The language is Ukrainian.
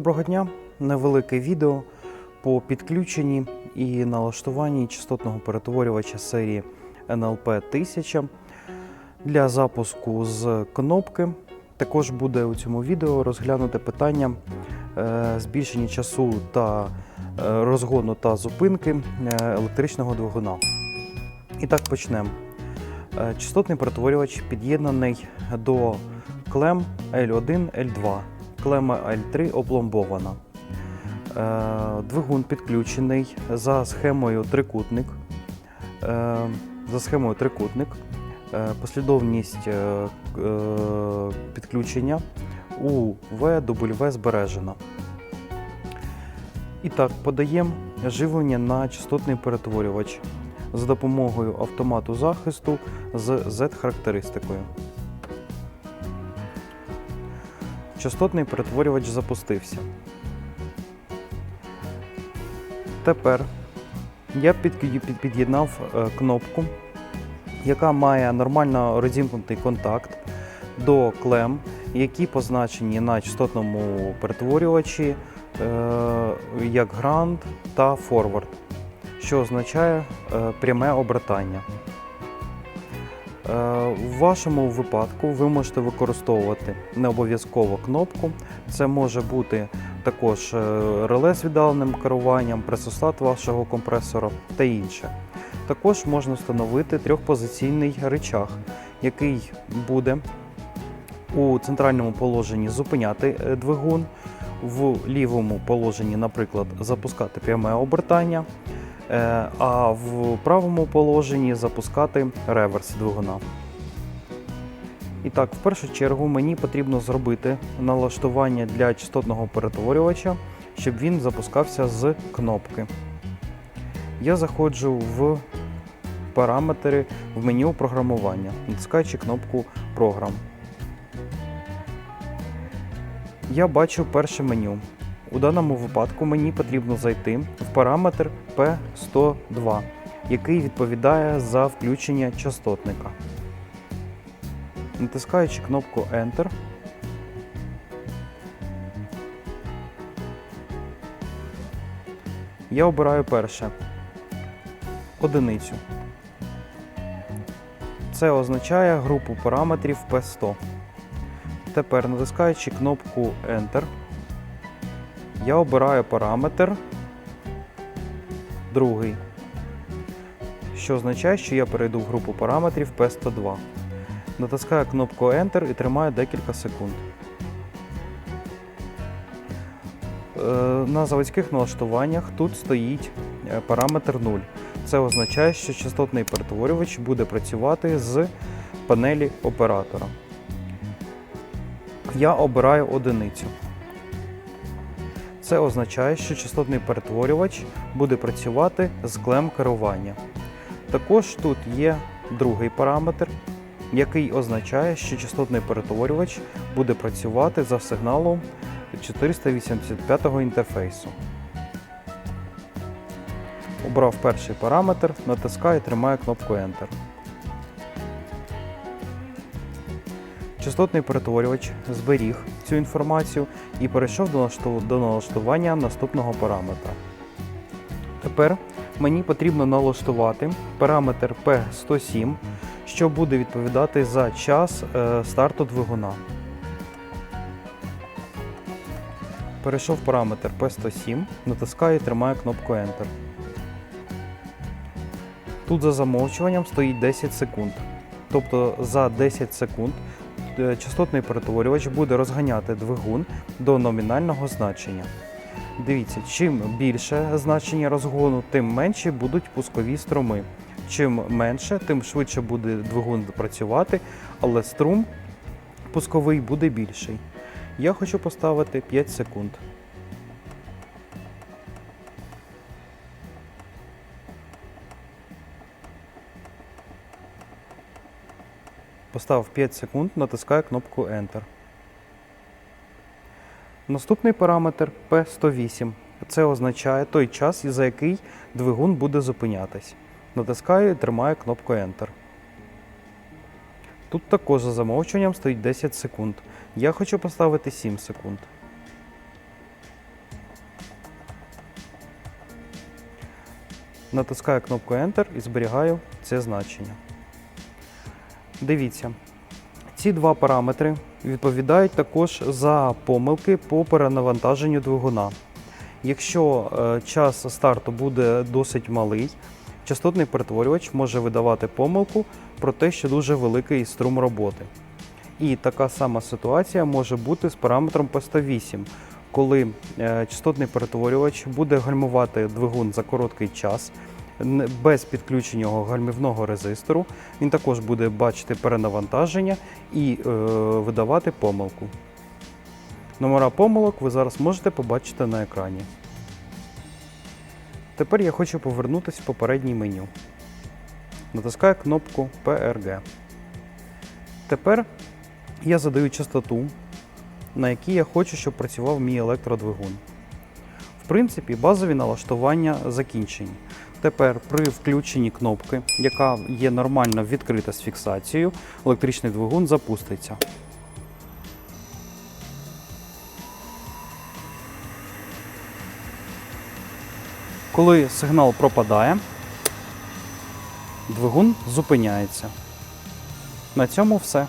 Доброго дня! Невелике відео по підключенні і налаштуванні частотного перетворювача серії NLP 1000 для запуску з кнопки. Також буде у цьому відео розглянуте питання е, збільшення часу та е, розгону та зупинки е, електричного двигуна. І так почнемо. Частотний перетворювач під'єднаний до клем L1, L2. Клема L3 опломбована. Е, Двигун підключений за схемою трикутник. Е, За схемою трикутник. Е, Послідовність підключення у W збережена. І так, подаємо живлення на частотний перетворювач за допомогою автомату захисту з Z-характеристикою. Частотний перетворювач запустився. Тепер я під'єднав е, кнопку, яка має нормально розімкнутий контакт до клем, які позначені на частотному перетворювачі е, як Ground та Forward, що означає е, пряме обертання. Е, В вашому випадку ви можете використовувати не обов'язково кнопку. Це може бути також е, реле з віддаленим керуванням, пресостат вашого компресора та інше. Також можна встановити трьохпозиційний рычаг, який буде у центральному положенні зупиняти е, двигун, в лівому положенні, наприклад, запускати пряме обертання, а в правому положенні запускати реверс двигуна. І так, в першу чергу мені потрібно зробити налаштування для частотного перетворювача, щоб він запускався з кнопки. Я заходжу в параметри в меню програмування, натискаючи кнопку Програм. Я бачу перше меню. У даному випадку мені потрібно зайти в параметр P102, який відповідає за включення частотника. Натискаючи кнопку Enter, я обираю перше одиницю. Це означає групу параметрів P100. Тепер, натискаючи кнопку Enter, я обираю параметр другий, що означає, що я перейду в групу параметрів P102. Натискаю кнопку Enter і тримаю декілька секунд. Е, На заводських налаштуваннях тут стоїть е, параметр 0. Це означає, що частотний перетворювач буде працювати з панелі оператора. Я обираю одиницю. Це означає, що частотний перетворювач буде працювати з клем керування. Також тут є другий параметр, який означає, що частотний перетворювач буде працювати за сигналом 485 інтерфейсу. Обрав перший параметр, натискаю і тримаю кнопку Enter. Частотний перетворювач зберіг цю інформацію і перейшов до налаштування наступного параметра. Тепер мені потрібно налаштувати параметр P107, що буде відповідати за час е, старту двигуна. Перейшов параметр P107, натискаю і тримаю кнопку Enter. Тут за замовчуванням стоїть 10 секунд. Тобто за 10 секунд частотний перетворювач буде розганяти двигун до номінального значення. Дивіться, чим більше значення розгону, тим менші будуть пускові струми. Чим менше, тим швидше буде двигун працювати, але струм пусковий буде більший. Я хочу поставити 5 секунд. Поставив 5 секунд, натискаю кнопку Enter. Наступний параметр P108. Це означає той час, за який двигун буде зупинятись. Натискаю і тримаю кнопку Enter. Тут також за замовчуванням стоїть 10 секунд. Я хочу поставити 7 секунд. Натискаю кнопку Enter і зберігаю це значення. Дивіться, ці два параметри відповідають також за помилки по перенавантаженню двигуна. Якщо е, час старту буде досить малий, частотний перетворювач може видавати помилку про те, що дуже великий струм роботи. І така сама ситуація може бути з параметром P108, коли е, частотний перетворювач буде гальмувати двигун за короткий час без підключення гальмівного резистору. Він також буде бачити перенавантаження і е, видавати помилку. Номера помилок ви зараз можете побачити на екрані. Тепер я хочу повернутися в попереднє меню. Натискаю кнопку PRG. Тепер я задаю частоту, на якій я хочу, щоб працював мій електродвигун. В принципі, базові налаштування закінчені. Тепер при включенні кнопки, яка є нормально відкрита з фіксацією, електричний двигун запуститься. Коли сигнал пропадає, двигун зупиняється. На цьому все.